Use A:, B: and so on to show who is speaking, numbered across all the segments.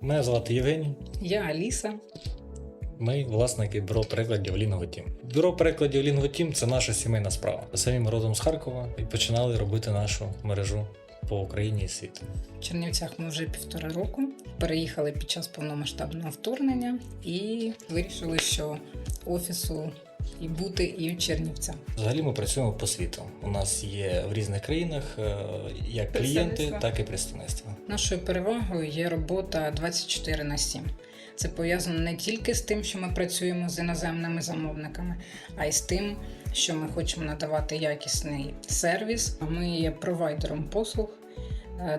A: Мене звати Євгеній.
B: Я Аліса.
A: Ми власники бюро перекладів Лінготім. Бюро перекладів Лінготім це наша сімейна справа. Самим родом з Харкова і починали робити нашу мережу по Україні і світу.
B: В Чернівцях ми вже півтора року. Переїхали під час повномасштабного вторгнення і вирішили, що офісу і бути і в Чернівцях.
A: Взагалі ми працюємо по світу. У нас є в різних країнах е, як клієнти, так і представництва.
B: Нашою перевагою є робота 24 на 7. Це пов'язано не тільки з тим, що ми працюємо з іноземними замовниками, а й з тим, що ми хочемо надавати якісний сервіс. Ми є провайдером послуг,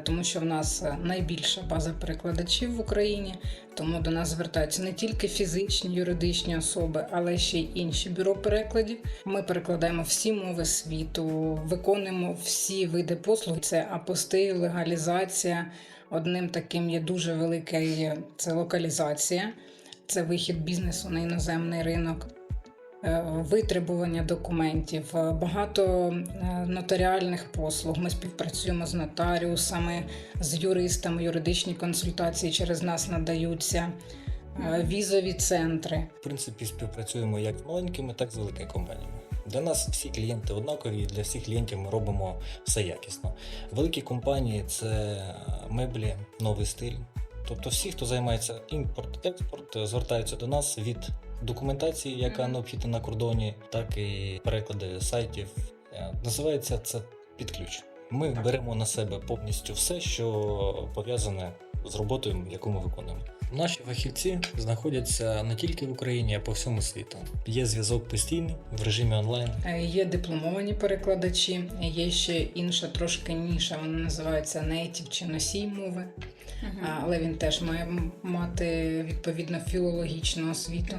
B: тому що в нас е, найбільша база перекладачів в Україні. Тому до нас звертаються не тільки фізичні юридичні особи, але ще й інші бюро перекладів. Ми перекладаємо всі мови світу, виконуємо всі види послуг. Це апостиль, легалізація. Одним таким є дуже великий це локалізація, це вихід бізнесу на іноземний ринок. Е, Витребування документів, е, багато е, нотаріальних послуг. Ми співпрацюємо з нотаріусами, з юристами, юридичні консультації через нас надаються, візові центри.
A: В принципі, співпрацюємо як з маленькими, так і з великими компаніями. Для нас всі клієнти однакові, і для всіх клієнтів ми робимо все якісно. Великі компанії це меблі, новий стиль. Тобто всі, хто займається імпорт-експорт, звертаються до нас від документації, яка необхідна на кордоні, так і переклади сайтів. Е, Називається це під ключ. Ми беремо на себе повністю все, що пов'язане з роботою, яку ми виконуємо. Наші фахівці знаходяться не тільки в Україні, а по всьому світу. Є зв'язок постійний в режимі онлайн.
B: Е, Є дипломовані перекладачі, є ще інша трошки ніша, вона називається native чи носій мови. Але він теж має мати відповідно філологічну освіту.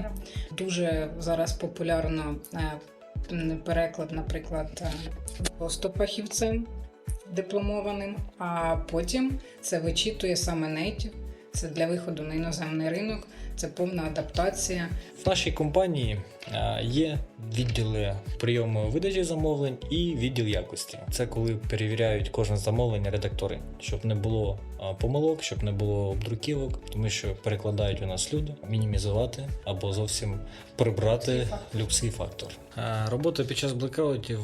B: Дуже зараз популярно е, переклад, наприклад, е, фахівцем дипломованим, а потім це вичитує саме native. Це для виходу на іноземний ринок, це повна адаптація.
A: В нашій компанії е, є відділи прийому видачі замовлень і відділ якості. Це коли перевіряють кожне замовлення редактори, щоб не було е, помилок, щоб не було обдруківок, тому що перекладають у нас люди, мінімізувати або зовсім прибрати
B: Людський фактор.
A: Е, Робота під час блекаутів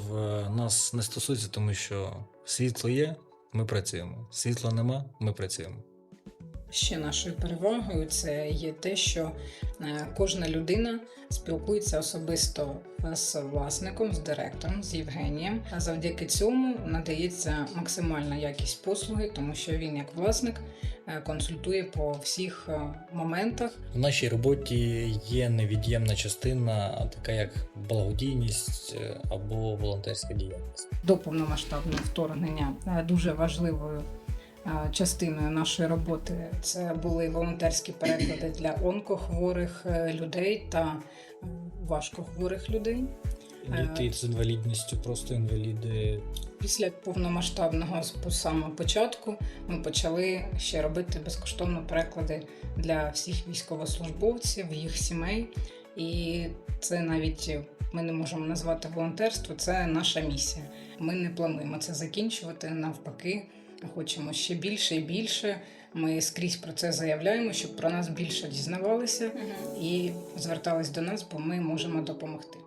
A: нас не стосується, тому що світло є, ми працюємо. Світла нема, ми працюємо.
B: Ще нашою перевагою це є те, що е, кожна людина спілкується особисто з власником, з директором, з Євгенієм. А завдяки цьому надається максимальна якість послуги, тому що він, як власник, е, консультує по всіх е, моментах.
A: В нашій роботі є невід'ємна частина, така як благодійність е, або волонтерська діяльність.
B: До повномасштабного вторгнення е, дуже важливою е, частиною нашої роботи це були волонтерські переклади для онкохворих е, людей та е, важкохворих людей. Е.
A: Діти з інвалідністю, просто інваліди.
B: Після повномасштабного самого початку ми почали ще робити безкоштовно переклади для всіх військовослужбовців, їх сімей. І це навіть ми не можемо назвати волонтерство, це наша місія. Ми не плануємо це закінчувати. Навпаки, хочемо ще більше і більше. Ми скрізь про це заявляємо, щоб про нас більше дізнавалися і звертались до нас, бо ми можемо допомогти.